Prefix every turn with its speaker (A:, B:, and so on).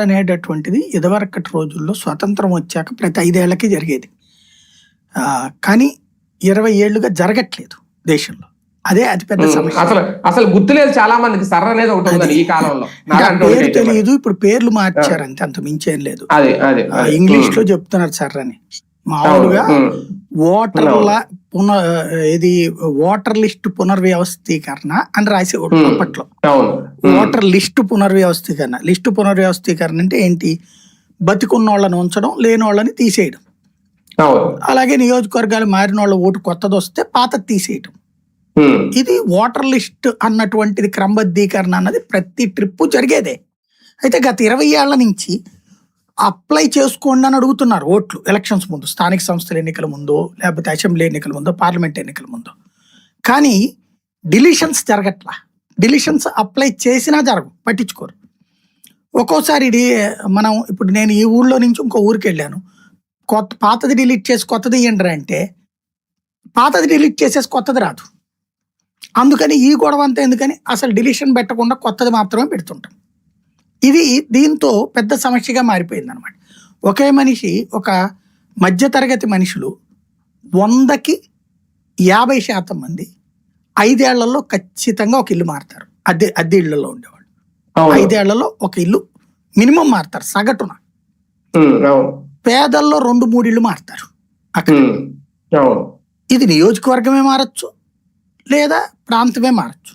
A: అనేటటువంటిది ఇదివరకటి రోజుల్లో స్వతంత్రం వచ్చాక ప్రతి ఐదేళ్ళకి జరిగేది. ఆ, కానీ ఇరవై ఏళ్ళుగా జరగట్లేదు దేశంలో. అదే అతిపెద్ద సమస్య.
B: అసలు అసలు గుర్తులేదు చాలా మందికి సర్ర అనేది ఒకటి ఈ కాలంలో.
A: పేరు. తెలియదు ఇప్పుడు పేర్లు మార్చారు అంతే అంత మించేం లేదు. ఇంగ్లీష్లో చెప్తున్నారు సార్ అని
B: అవును,
A: మామూలుగా ఓటర్ల పున ఇది ఓటర్ లిస్ట్ పునర్వ్యవస్థీకరణ అని రాసేవాడు
B: Hmm.
A: అప్పట్లో. ఓటర్ లిస్టు పునర్వ్యవస్థీకరణ. లిస్టు పునర్వ్యవస్థీకరణ అంటే ఏంటి? బతికున్న వాళ్ళని ఉంచడం లేని వాళ్ళని తీసేయడం అలాగే నియోజకవర్గాలు మారిన వాళ్ళ ఓటు కొత్తది వస్తే పాతది తీసేయడం
B: ఉమ్,
A: ఇది ఓటర్ లిస్ట్ అన్నటువంటిది క్రమబద్ధీకరణ అన్నది ప్రతి ట్రిప్ జరిగేదే. అయితే గత ఇరవై ఏళ్ళ నుంచి అప్లై చేసుకోండి అని అడుగుతున్నారు ఓట్లు ఎలక్షన్స్ ముందు స్థానిక సంస్థల ఎన్నికల ముందు లేకపోతే అసెంబ్లీ ఎన్నికల ముందు పార్లమెంట్ ఎన్నికల ముందు. కానీ డిలిషన్స్ జరగట్లా. డిలిషన్స్ అప్లై చేసినా జరగవు పట్టించుకోరు. ఒక్కోసారి ఇది మనం ఇప్పుడు నేను ఈ ఊళ్ళో నుంచి ఇంకో ఊరికి వెళ్ళాను. కొత్త పాతది డిలీట్ చేసి కొత్తది ఇయ్యండి అంటే పాతది డిలీట్ చేసేసి కొత్తది రాదు. అందుకని ఈ గొడవ అంతా ఎందుకని? అసలు డిలీషన్ పెట్టకుండా కొత్తది మాత్రమే పెడుతుంటాం. ఇది దీంతో పెద్ద సమస్యగా మారిపోయింది అనమాట ఒకే మనిషి ఒక మధ్యతరగతి మనుషులు వందకి యాభై శాతం మంది ఐదేళ్ళలో ఖచ్చితంగా ఒక ఇల్లు మారుతారు. అద్దె అద్దె ఇళ్ళలో ఉండేవాళ్ళు. ఐదేళ్ళలో ఒక ఇల్లు మినిమం మారుతారు సగటున. పేదల్లో రెండు మూడు ఇళ్ళు మారుతారు అక్కడ. ఇది నియోజకవర్గమే మారచ్చు లేదా ప్రాంతమే మారచ్చు.